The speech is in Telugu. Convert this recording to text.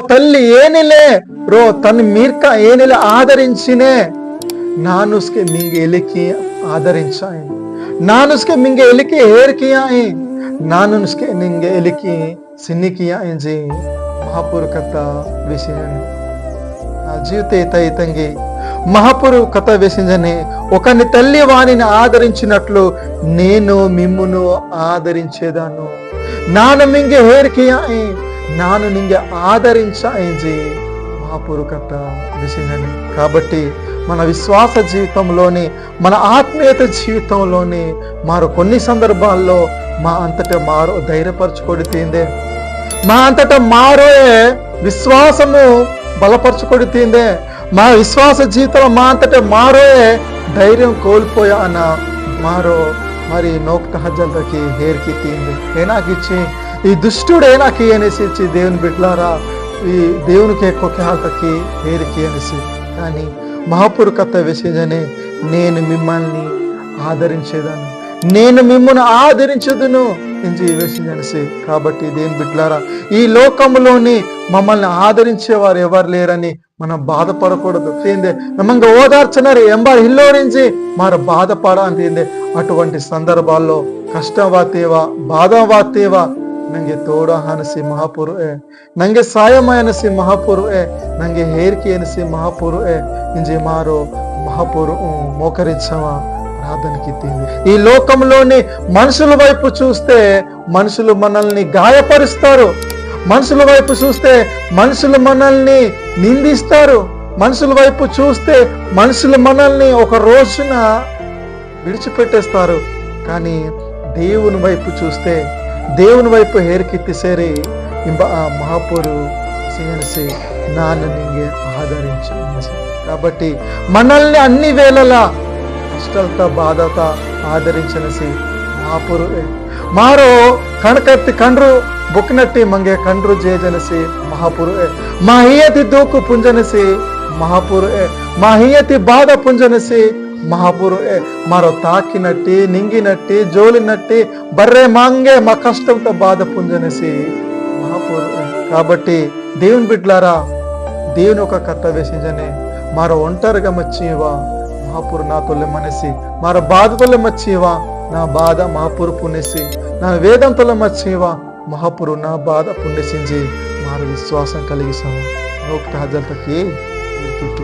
ತಲ್ಲಿ ಏನಿಲೆ ರೋ ತನ್ನ ಮೀರ್ಕ ಏನಿಲ್ಲ ಆದರಿಂಚಿನೇ ನಾನುಸ್ಕೆ ನಿಂಗೆ ಎಲಿಕಿ ಆದರಿಂಚಾಯಿ ನಾನುಸ್ಕೆ ನಿಂಗೆ ಎಲಿಕಿ ಹೇರ್ಕಿಯಾಯಿ ನಾನುಸ್ಕೆ ನಿಂಗೆ ಎಲಿಕಿ ಸಿನ್ನಿಕಿಯಾ ಎಂಜಿ మహాపూర్ కథ విషయాన్ని నా జీవిత ఇతంగి మహాపురు కథ వేసిందని ఒకని తల్లి వాణిని ఆదరించినట్లు నేను మిమ్మును ఆదరించేదాను నాను మింగే హేరికియాయి నాను నింగే ఆదరించాయించి మహాపురు విషయాన్ని కాబట్టి మన విశ్వాస జీవితంలోని మన ఆత్మీయత జీవితంలోని మారు కొన్ని సందర్భాల్లో మా అంతటా మారు ధైర్యపరచుకొడితేందే మా అంతటా మారే విశ్వాసము బలపరచుకొడితేందే మా విశ్వాస జీవితంలో మా అంతటా మారే ధైర్యం కోల్పోయా అన్న మారో మరి నోక్త హజ్జలకి హేర్కి తీంది ఏనాకిచ్చి ఈ దుష్టుడే నాకు అనేసి ఇచ్చి దేవుని బిడ్లారా ఈ దేవునికి ఎక్కువ హాతకి హేరికి అనేసి. కానీ మహాపురు కథ నేను మిమ్మల్ని ఆదరించేదాన్ని. నేను మిమ్మల్ని ఆదరించదును విషయం అనేసి. కాబట్టి దేని బిడ్లారా ఈ లోకంలోని మమ్మల్ని ఆదరించేవారు ఎవరు లేరని మనం బాధపడకూడదు. ఏందే? నమ్మంగా ఓదార్చనరు. ఎంబార్ ఇల్లో నుంచి మారు బాధపడ అంటే అటువంటి సందర్భాల్లో కష్టం వాతేవా? బాధ వాతేవా? ನಂಗೆ ತೋಡ ಅನಸಿ ಮಹಾಪುರು ಎ ನಂಗೆ ಸಾಯಮ ಅನಸಿ ಮಹಾಪುರು ಎ ನಂಗೆ ಹೇರಿಕೆ ಅನಸಿ ಮಹಾಪುರು ಎ ఇంజి మారో మహాపూరు మోకరించవా ప్రార్థనకి తీంది ఈ లోకంలోని మనుషుల వైపు చూస్తే మనుషులు మనల్ని గాయపరుస్తారు మనుషుల వైపు చూస్తే మనుషులు మనల్ని నిందిస్తారు మనుషుల వైపు చూస్తే మనుషులు మనల్ని ఒక రోజున విడిచిపెట్టేస్తారు కానీ దేవుని వైపు చూస్తే దేవుని వైపు ಹೇರ್ಕಿತ್ತಿ ಸೇರಿ ಎಂಬ ಆ ಮಹಾಪುರು ಸಿಗಣಿಸಿ ನಾನು ನಿಂಗೆ ఆదరించు కాబట్టి మనల్ని అన్ని వేళలా కష్టాలతో బాధతో ఆదరించనసి మహాపురు మారో కణకత్తి కండ్రు బుక్నట్టి మంగే కండ్రు జేజనసి మహాపురు మా హియతి దూకు పుంజనసి మహాపురు మా హియతి బాధ పుంజనసి మహాపురు మరో తాకినట్టి నింగినట్టి జోలినట్టి బర్రె మాంగే మా కష్టంతో బాధ పుంజనేసి మహాపురు కాబట్టి దేవుని బిడ్లారా దేవుని ఒక కర్త వేసించని మరో ఒంటరిగా మచ్చివా మహాపురు నాతో లెమ్మనేసి మరో బాధతో లెమ్మచ్చివా నా బాధ మహాపూర్ పుణ్యసి నా వేదంతో మచ్చివా మహాపురు నా బాధ పుణ్యసించి మారు విశ్వాసం కలిగిసాము నోక్త హజల్తకి